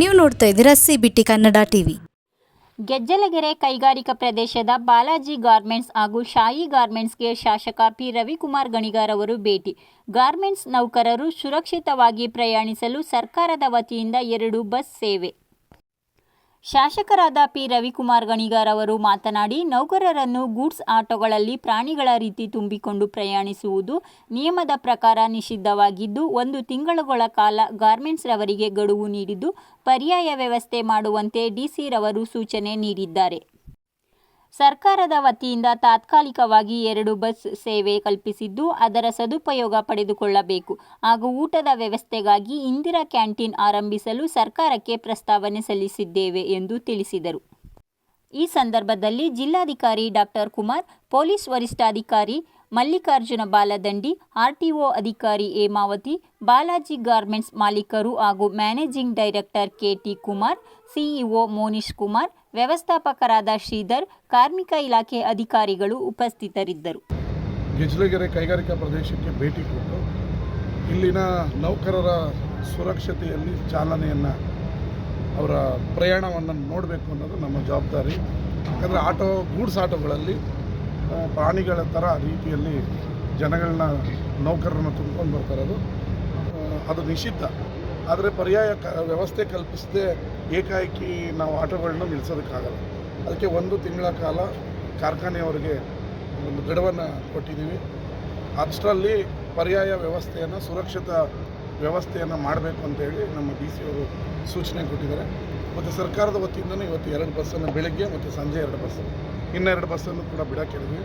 ನೀವು ನೋಡ್ತಾ ಇದ್ದೀರಾ ಸಿ ಬಿಟ್ಟಿ ಕನ್ನಡ ಟಿವಿ. ಗೆಜ್ಜಲಗೆರೆ ಕೈಗಾರಿಕಾ ಪ್ರದೇಶದ ಬಾಲಾಜಿ ಗಾರ್ಮೆಂಟ್ಸ್ ಹಾಗೂ ಶಾಯಿ ಗಾರ್ಮೆಂಟ್ಸ್ಗೆ ಶಾಸಕ ಪಿ. ರವಿಕುಮಾರ್ ಗಣಿಗಾರ್ ಅವರು ಭೇಟಿ. ಗಾರ್ಮೆಂಟ್ಸ್ ನೌಕರರು ಸುರಕ್ಷಿತವಾಗಿ ಪ್ರಯಾಣಿಸಲು ಸರ್ಕಾರದ ವತಿಯಿಂದ ಎರಡು ಬಸ್ ಸೇವೆ. ಶಾಸಕರಾದ ಪಿ. ರವಿಕುಮಾರ್ ಗಣಿಗಾರ್ ಅವರು ಮಾತನಾಡಿ, ನೌಕರರನ್ನು ಗೂಡ್ಸ್ ಆಟೋಗಳಲ್ಲಿ ಪ್ರಾಣಿಗಳ ರೀತಿ ತುಂಬಿಕೊಂಡು ಪ್ರಯಾಣಿಸುವುದು ನಿಯಮದ ಪ್ರಕಾರ ನಿಷಿದ್ಧವಾಗಿದ್ದು, ಒಂದು ತಿಂಗಳುಗಳ ಕಾಲ ಗಾರ್ಮೆಂಟ್ಸ್ ರವರಿಗೆ ಗಡುವು ನೀಡಿದ್ದು, ಪರ್ಯಾಯ ವ್ಯವಸ್ಥೆ ಮಾಡುವಂತೆ ಡಿಸಿ ರವರು ಸೂಚನೆ ನೀಡಿದ್ದಾರೆ. ಸರ್ಕಾರದ ವತಿಯಿಂದ ತಾತ್ಕಾಲಿಕವಾಗಿ ಎರಡು ಬಸ್ ಸೇವೆ ಕಲ್ಪಿಸಿದ್ದು, ಅದರ ಸದುಪಯೋಗ ಪಡೆದುಕೊಳ್ಳಬೇಕು. ಹಾಗೂ ಊಟದ ವ್ಯವಸ್ಥೆಗಾಗಿ ಇಂದಿರಾ ಕ್ಯಾಂಟೀನ್ ಆರಂಭಿಸಲು ಸರ್ಕಾರಕ್ಕೆ ಪ್ರಸ್ತಾವನೆ ಸಲ್ಲಿಸಿದ್ದೇವೆ ಎಂದು ತಿಳಿಸಿದರು. ಈ ಸಂದರ್ಭದಲ್ಲಿ ಜಿಲ್ಲಾಧಿಕಾರಿ ಡಾಕ್ಟರ್ ಕುಮಾರ್, ಪೊಲೀಸ್ ವರಿಷ್ಠಾಧಿಕಾರಿ ಮಲ್ಲಿಕಾರ್ಜುನ ಬಾಲದಂಡಿ ಆರ್ಟಿಒ ಅಧಿಕಾರಿ ಹೇಮಾವತಿ, ಬಾಲಾಜಿ ಗಾರ್ಮೆಂಟ್ಸ್ ಮಾಲೀಕರು ಹಾಗೂ managing director KT Kumar CEO Monish Kumar ವ್ಯವಸ್ಥಾಪಕರಾದ Sridhar, ಕಾರ್ಮಿಕ ಇಲಾಖೆ ಅಧಿಕಾರಿಗಳು ಉಪಸ್ಥಿತರಿದ್ದರು. ಗಿಜ್ಲಗೆರೆ ಕೈಗಾರಿಕಾ ಪ್ರದೇಶಕ್ಕೆ ಭೇಟಿ ಕೊಟ್ಟು ಇಲ್ಲಿನ ನೌಕರರ ಸುರಕ್ಷತೆಯಲ್ಲಿ ಚಾಲನೆಯನ್ನು ಅವರ ಪ್ರಯಾಣವನ್ನು ನೋಡಬೇಕು ಅನ್ನೋದು ನಮ್ಮ ಜವಾಬ್ದಾರಿ. ಯಾಕಂದರೆ ಆಟೋ, ಗೂಡ್ಸ್ ಆಟೋಗಳಲ್ಲಿ ಪ್ರಾಣಿಗಳ ಥರ ರೀತಿಯಲ್ಲಿ ಜನಗಳನ್ನ, ನೌಕರರನ್ನು ತುಂಬ್ಕೊಂಡು ಬರ್ತಾರದು ಅದು ನಿಷಿದ್ಧ. ಆದರೆ ಪರ್ಯಾಯ ಕ ವ್ಯವಸ್ಥೆ ಕಲ್ಪಿಸದೆ ಏಕಾಏಕಿ ನಾವು ಆಟೋಗಳನ್ನ ನಿಲ್ಲಿಸೋದಕ್ಕಾಗಲ್ಲ ಅದಕ್ಕೆ ಒಂದು ತಿಂಗಳ ಕಾಲ ಕಾರ್ಖಾನೆಯವರಿಗೆ ಒಂದು ಗಡುವನ್ನು ಕೊಟ್ಟಿದ್ದೀವಿ. ಅಷ್ಟರಲ್ಲಿ ಪರ್ಯಾಯ ವ್ಯವಸ್ಥೆಯನ್ನು ಸುರಕ್ಷಿತ ವ್ಯವಸ್ಥೆಯನ್ನು ಮಾಡಬೇಕು ಅಂತೇಳಿ ನಮ್ಮ ಡಿ ಸಿ ಅವರು ಸೂಚನೆ ಕೊಟ್ಟಿದ್ದಾರೆ. ಮತ್ತು ಸರ್ಕಾರದ ವತಿಯಿಂದಲೂ ಇವತ್ತು ಎರಡು ಬಸ್ಸನ್ನು ಬೆಳಗ್ಗೆ ಮತ್ತು ಸಂಜೆ ಎರಡು ಬಸ್ಸು. ಇನ್ನೆರಡು ಬಸ್ಸನ್ನು ಕೂಡ ಬಿಡಕ್ಕೆ ಹೇಳಿದ್ವಿ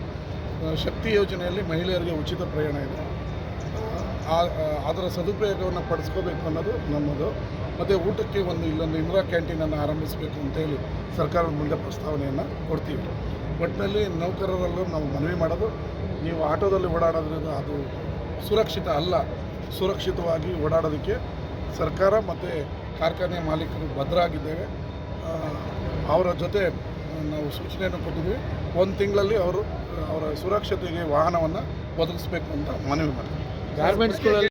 ಆ, ಶಕ್ತಿ ಯೋಜನೆಯಲ್ಲಿ ಮಹಿಳೆಯರಿಗೆ ಉಚಿತ ಪ್ರಯಾಣ ಇದೆ. ಅದರ ಸದುಪಯೋಗವನ್ನು ಪಡಿಸ್ಕೋಬೇಕು ಅನ್ನೋದು ನಮ್ಮದು. ಮತ್ತು ಊಟಕ್ಕೆ ಒಂದು ಇಲ್ಲೊಂದು ಇಂದಿರಾ ಕ್ಯಾಂಟೀನನ್ನು ಆರಂಭಿಸಬೇಕು ಅಂತೇಳಿ ಸರ್ಕಾರದ ಮುಂದೆ ಪ್ರಸ್ತಾವನೆಯನ್ನು ಕೊಡ್ತೀವಿ. ಒಟ್ಟಿನಲ್ಲಿ ನೌಕರರಲ್ಲೂ ನಾವು ಮನವಿ ಮಾಡೋದು, ನೀವು ಆಟೋದಲ್ಲಿ ಓಡಾಡೋದ್ರಿಂದ ಅದು ಸುರಕ್ಷಿತ ಅಲ್ಲ, ಸುರಕ್ಷಿತವಾಗಿ ಓಡಾಡೋದಕ್ಕೆ ಸರ್ಕಾರ ಮತ್ತು ಕಾರ್ಖಾನೆ ಮಾಲೀಕರು ಭದ್ರಾಗಿದ್ದೇವೆ. ಅವರ ಜೊತೆ ನಾವು ಸೂಚನೆಯನ್ನು ಕೊಟ್ಟಿದ್ದೀವಿ. ಒಂದು ತಿಂಗಳಲ್ಲಿ ಅವರು, ಅವರ ಸುರಕ್ಷತೆಗೆ ವಾಹನವನ್ನು ಒದಗಿಸ್ಬೇಕು ಅಂತ ಮನವಿ ಮಾಡ್ತೀವಿ. ಗಾರ್ಮೆಂಟ್ಸ್ಗಳಲ್ಲಿ